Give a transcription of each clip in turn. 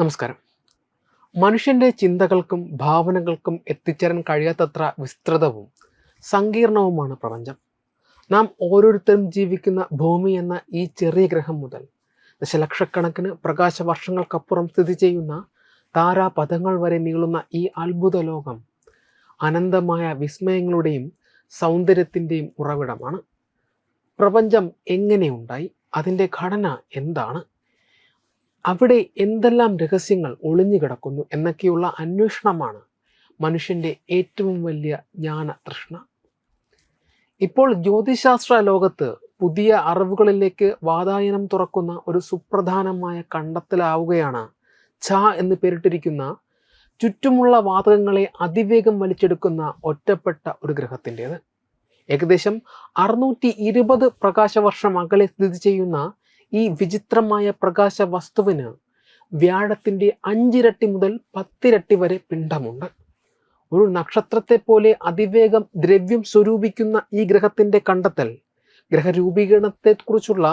നമസ്കാരം. മനുഷ്യന്റെ ചിന്തകൾക്കും ഭാവനകൾക്കും എത്തിച്ചേരാൻ കഴിയാത്തത്ര വിസ്തൃതവും സങ്കീർണവുമാണ് പ്രപഞ്ചം. നാം ഓരോരുത്തരും ജീവിക്കുന്ന ഭൂമി എന്ന ഈ ചെറിയ ഗ്രഹം മുതൽ ദശലക്ഷക്കണക്കിന് പ്രകാശ വർഷങ്ങൾക്കപ്പുറം സ്ഥിതി ചെയ്യുന്ന താരാപഥങ്ങൾ വരെ നീളുന്ന ഈ അത്ഭുത ലോകം അനന്തമായ വിസ്മയങ്ങളുടെയും സൗന്ദര്യത്തിന്റെയും ഉറവിടമാണ്. പ്രപഞ്ചം എങ്ങനെയുണ്ടായി അതിന്റെ ഘടന എന്താണ്? അവിടെ എന്തെല്ലാം രഹസ്യങ്ങൾ ഒളിഞ്ഞു കിടക്കുന്നു എന്നൊക്കെയുള്ള അന്വേഷണമാണ് മനുഷ്യന്റെ ഏറ്റവും വലിയ ജ്ഞാന തൃഷ്ണ. ഇപ്പോൾ ജ്യോതിശാസ്ത്ര ലോകത്ത് പുതിയ അറിവുകളിലേക്ക് വാതായനം തുറക്കുന്ന ഒരു സുപ്രധാനമായ കണ്ടെത്തലാവുകയാണ് ഛ എന്ന് പേരിട്ടിരിക്കുന്ന ചുറ്റുമുള്ള വാതകങ്ങളെ അതിവേഗം വലിച്ചെടുക്കുന്ന ഒറ്റപ്പെട്ട ഒരു ഗ്രഹത്തിന്റെത്. ഏകദേശം അറുന്നൂറ്റി ഇരുപത് പ്രകാശവർഷം അകലെ സ്ഥിതി ചെയ്യുന്ന ഈ വിചിത്രമായ പ്രകാശ വസ്തുവിന് വ്യാഴത്തിന്റെ അഞ്ചിരട്ടി മുതൽ പത്തിരട്ടി വരെ പിണ്ഡമുണ്ട്. ഒരു നക്ഷത്രത്തെ പോലെ അതിവേഗം ദ്രവ്യം സ്വരൂപിക്കുന്ന ഈ ഗ്രഹത്തിന്റെ കണ്ടെത്തൽ ഗ്രഹരൂപീകരണത്തെക്കുറിച്ചുള്ള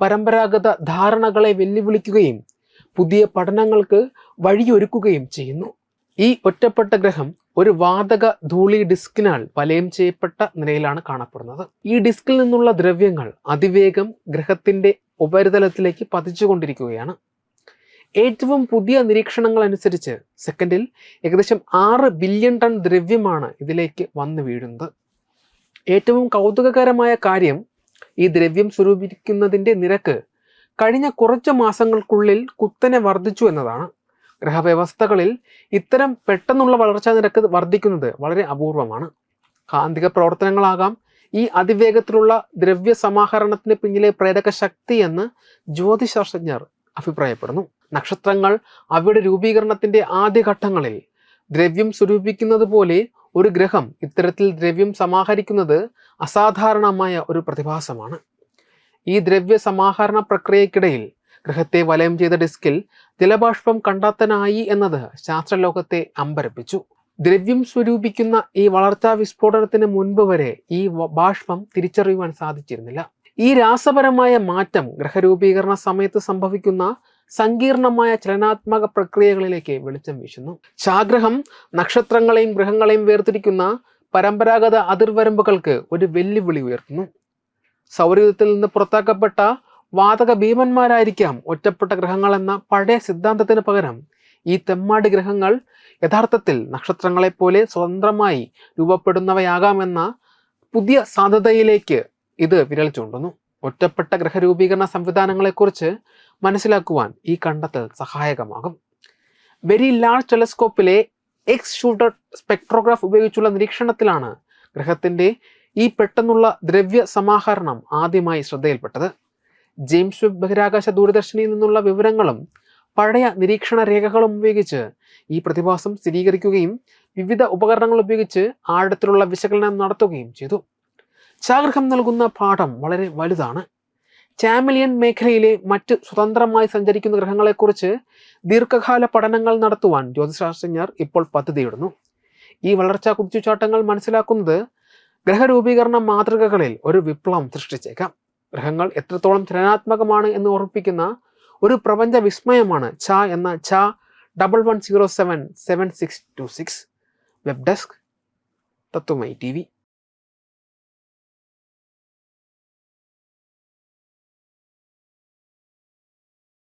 പരമ്പരാഗത ധാരണകളെ വെല്ലുവിളിക്കുകയും പുതിയ പഠനങ്ങൾക്ക് വഴിയൊരുക്കുകയും ചെയ്യുന്നു. ഈ ഒറ്റപ്പെട്ട ഗ്രഹം ഒരു വാതക ധൂളി ഡിസ്കിനാൽ വലയം ചെയ്യപ്പെട്ട നിലയിലാണ് കാണപ്പെടുന്നത്. ഈ ഡിസ്കിൽ നിന്നുള്ള ദ്രവ്യങ്ങൾ അതിവേഗം ഗ്രഹത്തിന്റെ ഉപരിതലത്തിലേക്ക് പതിച്ചുകൊണ്ടിരിക്കുകയാണ് ഏറ്റവും പുതിയ നിരീക്ഷണങ്ങൾ അനുസരിച്ച് സെക്കൻഡിൽ ഏകദേശം ആറ് ബില്യൺ ടൺ ദ്രവ്യമാണ് ഇതിലേക്ക് വന്നു വീഴുന്നത്. ഏറ്റവും കൗതുകകരമായ കാര്യം ഈ ദ്രവ്യം സ്വരൂപിക്കുന്നതിന്റെ നിരക്ക് കഴിഞ്ഞ കുറച്ച് മാസങ്ങൾക്കുള്ളിൽ കുത്തനെ വർദ്ധിച്ചു എന്നതാണ്. ഗ്രഹവ്യവസ്ഥകളിൽ ഇത്തരം പെട്ടെന്നുള്ള വളർച്ചാ നിരക്ക് വർദ്ധിക്കുന്നത് വളരെ അപൂർവമാണ്. കാന്തിക പ്രവർത്തനങ്ങളാകാം ഈ അതിവേഗത്തിലുള്ള ദ്രവ്യ സമാഹരണത്തിന് പിന്നിലെ പ്രേരക ശക്തി എന്ന് ജ്യോതിശാസ്ത്രജ്ഞർ അഭിപ്രായപ്പെടുന്നു. നക്ഷത്രങ്ങൾ അവയുടെ രൂപീകരണത്തിന്റെ ആദ്യഘട്ടങ്ങളിൽ ദ്രവ്യം സ്വരൂപിക്കുന്നത് പോലെ ഒരു ഗ്രഹം ഇത്തരത്തിൽ ദ്രവ്യം സമാഹരിക്കുന്നത് അസാധാരണമായ ഒരു പ്രതിഭാസമാണ്. ഈ ദ്രവ്യ സമാഹരണ പ്രക്രിയക്കിടയിൽ ഗ്രഹത്തെ വലയം ചെയ്ത ഡിസ്കിൽ ജലബാഷ്പം കണ്ടെത്താനായി എന്നത് ശാസ്ത്രലോകത്തെ അമ്പരപ്പിച്ചു. ദ്രവ്യം സ്വരൂപിക്കുന്ന ഈ വളർച്ചാ വിസ്ഫോടനത്തിന് മുൻപ് വരെ ഈ ബാഷ്പം തിരിച്ചറിയുവാൻ സാധിച്ചിരുന്നില്ല. ഈ രാസപരമായ മാറ്റം ഗ്രഹരൂപീകരണ സമയത്ത് സംഭവിക്കുന്ന സങ്കീർണമായ ചലനാത്മക പ്രക്രിയകളിലേക്ക് വെളിച്ചം വീശുന്നു. ചാഗ്രഹം നക്ഷത്രങ്ങളെയും ഗ്രഹങ്ങളെയും വേർതിരിക്കുന്ന പരമ്പരാഗത അതിർവരമ്പുകൾക്ക് ഒരു വെല്ലുവിളി ഉയർത്തുന്നു. സൗരയുദ്ധത്തിൽ നിന്ന് പുറത്താക്കപ്പെട്ട വാതക ഭീമന്മാരായിരിക്കാം ഒറ്റപ്പെട്ട ഗ്രഹങ്ങൾ എന്ന പഴയ സിദ്ധാന്തത്തിന് പകരം ഈ തെമ്മാടി ഗ്രഹങ്ങൾ യഥാർത്ഥത്തിൽ നക്ഷത്രങ്ങളെപ്പോലെ സ്വതന്ത്രമായി രൂപപ്പെടുന്നവയാകാമെന്ന പുതിയ സാധ്യതയിലേക്ക് ഇത് വിരൽ ചൂണ്ടുന്നു. ഒറ്റപ്പെട്ട ഗ്രഹരൂപീകരണ സംവിധാനങ്ങളെക്കുറിച്ച് മനസ്സിലാക്കുവാൻ ഈ കണ്ടെത്തൽ സഹായകമാകും. വെരി ലാർജ് ടെലസ്കോപ്പിലെ എക്സ് ഷൂട്ടർ സ്പെക്ട്രോഗ്രാഫ് ഉപയോഗിച്ചുള്ള നിരീക്ഷണത്തിലാണ് ഗ്രഹത്തിന്റെ ഈ പെട്ടെന്നുള്ള ദ്രവ്യ സമാഹരണം ആദ്യമായി ശ്രദ്ധയിൽപ്പെട്ടത്. ജെയിംസ് വെബ് ബഹിരാകാശ ദൂരദർശനിൽ നിന്നുള്ള വിവരങ്ങളും പഴയ നിരീക്ഷണ രേഖകളും ഉപയോഗിച്ച് ഈ പ്രതിഭാസം സ്ഥിരീകരിക്കുകയും വിവിധ ഉപകരണങ്ങൾ ഉപയോഗിച്ച് ആഴത്തിലുള്ള വിശകലനം നടത്തുകയും ചെയ്തു. ചാഗ്രഹം നൽകുന്ന പാഠം വളരെ വലുതാണ്. ചാമിലിയൻ മേഖലയിലെ മറ്റ് സ്വതന്ത്രമായി സഞ്ചരിക്കുന്ന ഗ്രഹങ്ങളെക്കുറിച്ച് ദീർഘകാല പഠനങ്ങൾ നടത്തുവാൻ ജ്യോതിശാസ്ത്രജ്ഞർ ഇപ്പോൾ പദ്ധതിയിടുന്നു. ഈ വളർച്ചാ കുതിച്ചുചാട്ടങ്ങൾ മനസ്സിലാക്കുന്നത് ഗ്രഹരൂപീകരണ മാതൃകകളിൽ ഒരു വിപ്ലവം സൃഷ്ടിച്ചേക്കാം. ഗ്രഹങ്ങൾ എത്രത്തോളം ചലനാത്മകമാണ് എന്ന് ഓർമ്മിപ്പിക്കുന്ന ഒരു പ്രപഞ്ച വിസ്മയമാണ് ച എന്ന ച double one zero seven seven six two six web desk തത്വമൈ ടി വി